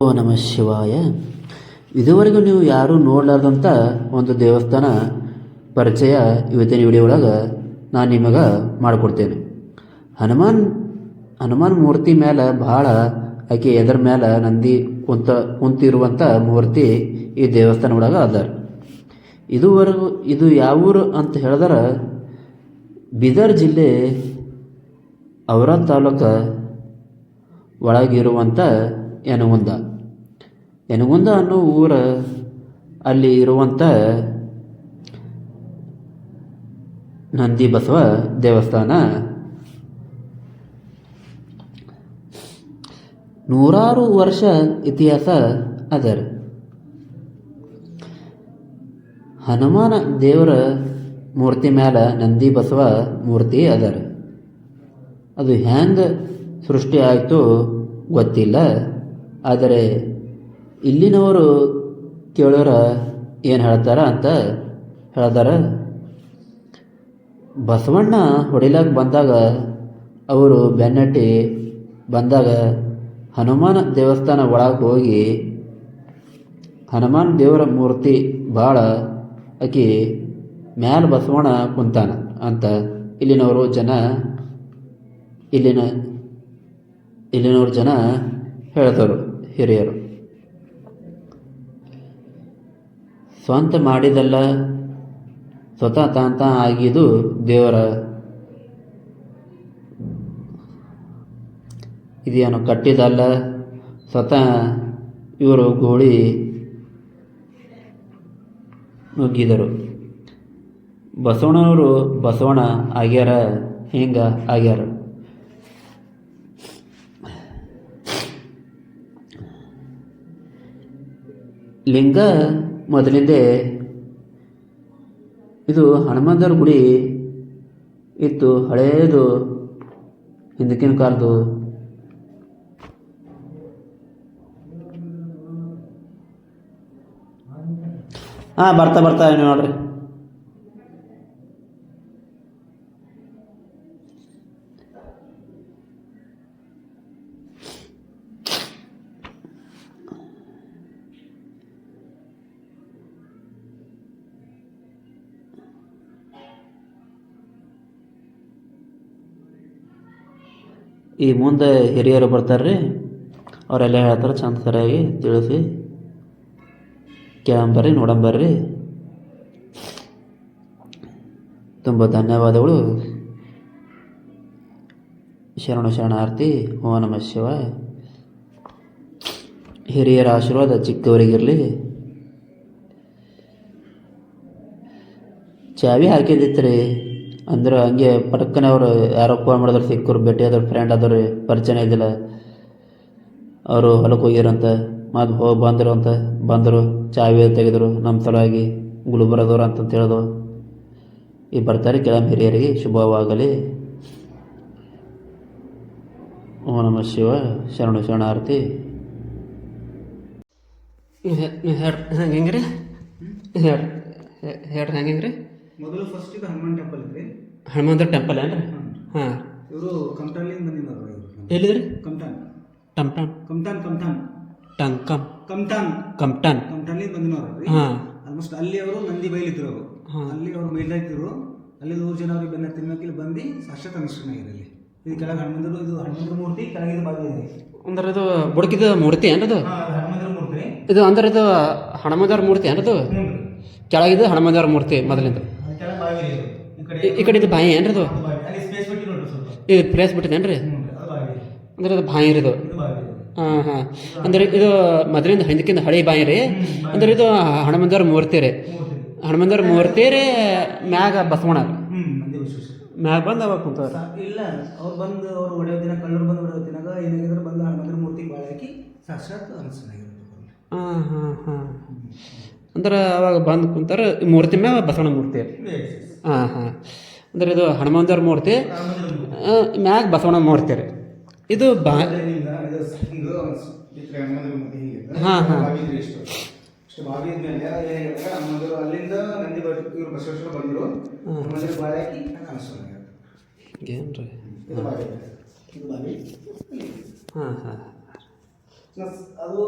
ಓ ನಮ ಶಿವಾಯ. ಇದುವರೆಗೂ ನೀವು ಯಾರೂ ನೋಡಲಾರ್ದಂಥ ಒಂದು ದೇವಸ್ಥಾನ ಪರಿಚಯ ಇವತ್ತಿನ ವಿಡಿಯೋ ನಾನು ನಿಮಗೆ ಮಾಡಿಕೊಡ್ತೇನೆ. ಹನುಮಾನ್ ಹನುಮಾನ್ ಮೂರ್ತಿ ಮೇಲೆ ಭಾಳ ಆಕೆ ಎದರ ಮೇಲೆ ನಂದಿ ಕುಂತ ಕುಂತಿರುವಂಥ ಮೂರ್ತಿ ಈ ದೇವಸ್ಥಾನ ಒಳಗೆ ಅದ ಇದುವರೆಗೂ, ಇದು ಯಾವ ಊರು ಅಂತ ಹೇಳಿದ್ರೆ ಬೀದರ್ ಜಿಲ್ಲೆ ಔರಾದ್ ತಾಲೂಕು ಒಳಗಿರುವಂಥ ಯನಗುಂದ ಯನಗುಂದ ಅನ್ನೋ ಊರ ಅಲ್ಲಿ ಇರುವಂಥ ನಂದಿ ಬಸವ ದೇವಸ್ಥಾನ. ನೂರಾರು ವರ್ಷ ಇತಿಹಾಸ ಅದರ. ಹನುಮಾನ ದೇವರ ಮೂರ್ತಿ ಮ್ಯಾಲ ನಂದಿ ಬಸವ ಮೂರ್ತಿ ಅದರ. ಅದು ಹ್ಯಾಂಗ ಸೃಷ್ಟಿ ಆಯಿತು ಗೊತ್ತಿಲ್ಲ. ಆದರೆ ಇಲ್ಲಿನವರು ಕೇಳೋರ ಏನು ಹೇಳ್ತಾರ ಅಂತ ಹೇಳ್ತಾರ ಬಸವಣ್ಣ ಹೊಡಿಲಾಕ ಬಂದಾಗ ಅವರು ಬೆನ್ನಟ್ಟಿ ಬಂದಾಗ ಹನುಮಾನ ದೇವಸ್ಥಾನ ಒಳಗೆ ಹೋಗಿ ಹನುಮಾನ್ ದೇವರ ಮೂರ್ತಿ ಭಾಳ ಆಕಿ ಮ್ಯಾಲ ಬಸವಣ್ಣ ಕುಂತಾನ ಅಂತ ಇಲ್ಲಿನವರು ಜನ ಇಲ್ಲಿನ ಇಲ್ಲಿನವ್ರ ಜನ ಹೇಳ್ತಾರೆ. ಹಿರಿಯರು. ಸ್ವಂತ ಮಾಡಿದಲ್ಲ, ಸ್ವತಃ ತಾಂತ ಆಗಿದು ದೇವರ ಇದೇನು ಕಟ್ಟಿದಲ್ಲ ಸ್ವತಃ ಇವರು ಗೋಳಿ ನುಗ್ಗಿದರು. ಬಸವಣ್ಣವರು ಬಸವಣ್ಣ ಆಗ್ಯಾರ, ಹಿಂಗ ಆಗ್ಯಾರ? ಲಿಂಗ ಮೊದಲಿಂದೇ ಇದು ಹನುಮಂತರ ಗುಡಿ ಇತ್ತು ಹಳೆಯದು ಹಿಂದಕ್ಕಿನ ಕಾಲದ್ದು. ಹಾಂ ಬರ್ತಾ ಬರ್ತಾ ನೋಡ್ರಿ. ಈ ಮುಂದೆ ಹಿರಿಯರು ಬರ್ತಾರೆ ರೀ ಅವರೆಲ್ಲ ಹೇಳ್ತಾರೆ, ಚಂದ ಸರಿಯಾಗಿ ತಿಳಿಸಿ. ಕೇಳಂಬರ್ರಿ ನೋಡಂಬರ್ರಿ ತುಂಬ ಧನ್ಯವಾದಗಳು. ಶರಣ ಶರಣಾರ್ಥಿ, ಓ ನಮಃ ಶಿವ ಹಿರಿಯರ ಆಶೀರ್ವಾದ ಚಿಕ್ಕವರಿಗಿರಲಿ. ಚಾವಿ ಹಾಕಿದ್ದಿತ್ತು ರೀ ಅಂದ್ರೆ ಹಂಗೆ ಪಟಕ್ಕನೆ ಅವರು ಯಾರೋ ಫೋನ್ ಮಾಡಿದ್ರು, ಸಿಕ್ಕರು ಭೇಟಿ ಆದವ್ರು ಫ್ರೆಂಡ್ ಆದವ್ರು ಪರಿಚಯ ಇದ್ದಿಲ್ಲ. ಅವರು ಹೊಲಕ್ಕೆ ಹೋಗ್ಯಾರಂತ ಮತ್ತು ಹೋಗಿ ಬಂದರು ಅಂತ ಬಂದರು, ಚಾವಿ ತೆಗೆದರು, ನಮ್ಮ ಸಲುವಾಗಿ ಗುಲ್ಬರ್ಗದವ್ರು ಅಂತಂತ ಹೇಳಿದ್ರು. ಈ ಬರ್ತಾರೆ ಕೆಳಮ್ಮ ಹಿರಿಯರಿಗೆ ಶುಭವಾಗಲಿ. ಓ ನಮ ಶಿವ, ಶರಣು ಶರಣಾರ್ತಿ ಹೇಳ್ರಿ ಹೆಂಗೆ ರೀ ಹೇಳ್ರಿ ಹೆಂಗೆ ರೀ ಮೊದಲು ಫಸ್ಟ್ ಇದು ಹನುಮಾನ್ ಟೆಂಪಲ್ ಐತ್ರಿ ಹನುಮಂತ ಟೆಂಪಲ್ ಏನ್ರಿ? ಹಾಂ. ಇವರು ಕಮ್ಟಾನ್ಲಿಂದ ಬಂದಿದ್ದಾರೆ ಎಲ್ಲಿದ್ರಿ? ಕಮ್ಟಾನ್ ಟಮ್ ಟಮ್ ಕಮ್ಟಾನ್ ಕಮ್ಟಾನ್ ಟಂಗ್ ಕಮ್ ಕಮ್ಟಾನ್ ಕಮ್ಟನ್ ಕಮ್ಟಾನ್ಲಿಂದ ಬಂದಿನವ್ರಿ ಹಾಂ. ಆಲ್ಮೋಸ್ಟ್ ಅಲ್ಲಿ ಅವರು ನಂದಿ ಬೈಲಿದ್ರು ಅವರು. ಅಲ್ಲಿ ಅವರು ಮೇಲಾಯ್ತಿದ್ರು ಅಲ್ಲಿ ನೂರು ಜನ ಅವ್ರಿಗೆ ಬೆನ್ನ ತಿನ್ನಕ್ಕೆ ಬಂದು ಸಾಕ್ಷಾತ್ ಅನುಷ್ಠಾನ ಆಗಿದೆ ಇದು ಕೆಳಗೆ ಹನುಮಂತರು ಇದು ಹನುಮಂತರ ಮೂರ್ತಿ ಕೆಳಗಿದ ಬಾವಿ ಇದೆ. ಅಂದ್ರೆ ಇದು ಬುಡಕಿದ ಮೂರ್ತಿ ಏನದು ಅದು? ಹನುಮಂತರ ಮೂರ್ತಿ. ಇದು ಅಂದ್ರೆ ಇದು ಹನುಮಂತರ ಮೂರ್ತಿ ಏನದು ಕೆಳಗಿದ ಹನುಮಂತರ ಮೂರ್ತಿ ಮೊದಲಿಂದ. ಅದು ಬಾವಿ. ಈ ಕಡೆ ಈ- ಈ ಕಡೆ ಇದು ಬಾಯಿ ಏನ್ರಿ ಇದು ಅದು ಬಾವಿ. ಅಲ್ಲಿ ಸ್ಪೇಸ್ ಬಿಟ್ಟು ನೋಡ್ರಿ ಸ್ವಲ್ಪ. ಇದು ಪ್ಲೇಸ್ ಬಿಟ್ಟಿದೇನ್ರಿ ಹ್ಞೂ ರೀ ಅದು ಬಾವಿ ಇದೆ. ಅಂದ್ರೆ ಇದು ಬಾಯಿ ಇದು? ಇದು ಬಾವಿ. ಹಾಂ ಹಾಂ. ಅಂದ್ರೆ ಇದು ಮೊದಲಿಂದ ಹಿಂದಕ್ಕಿಂತ ಹಳೆ ಬಾಯಿ ರೀ? ಅಂದ್ರೆ ಇದು ಹನುಮಂತರ ಮೂರ್ತಿ ರೀ? ಮೂರ್ತಿ. ಮೂರ್ತಿ ರೀ ಮ್ಯಾಗ ಬಸವಣ್ಣ ಹ್ಞೂ ನಂದಿ ವಿಶ್ವೇಶ್ವರ ಮ್ಯಾಗ ಬಂದು ಅವಾಗ ಕುಂತವ್ರ? ಸಾ- ಇಲ್ಲ ಅವ್ರು ಬಂದು ಅವ್ರು ಹೊಡೆಯೋ ದಿನ ಕಳ್ಳರು ಬಂದು ಹೊಡೆಯೋ ದಿನಾಗ ಏನಾಗಿದ್ರೆ ಬಂದು ಮೂರ್ತಿಗೆ ಬಾಳೆ ಹಾಕಿ ಸಾಕ್ಷಾತ್ ಹಾಂ ಹಾಂ ಹಾಂ. ಅಂದ್ರೆ ಅವಾಗ ಬಂದು ಕುಂತಾರ ಮೂರ್ತಿ ಮ್ಯಾಗ ಬಸವಣ್ಣ ಮೂರ್ತಿ ಹಾಂ ಹಾಂ. ಅಂದ್ರೆ ಇದು ಹನುಮಂತರ ಮೂರ್ತಿ ಮ್ಯಾಗ ಬಸವಣ್ಣ ಮೂರ್ತಿ ರೀ. ಇದು ಬಾ ಹಾಂ ಹಾಂ. ಬಾವಿ ಅಲ್ಲಿಂದ ನಂದಿ ಇವರು ಬಸವೇಶ್ವರ ಬಂದರು. ಹಾಕಿ ಹಾಂ ಹಾಂ. ಅದು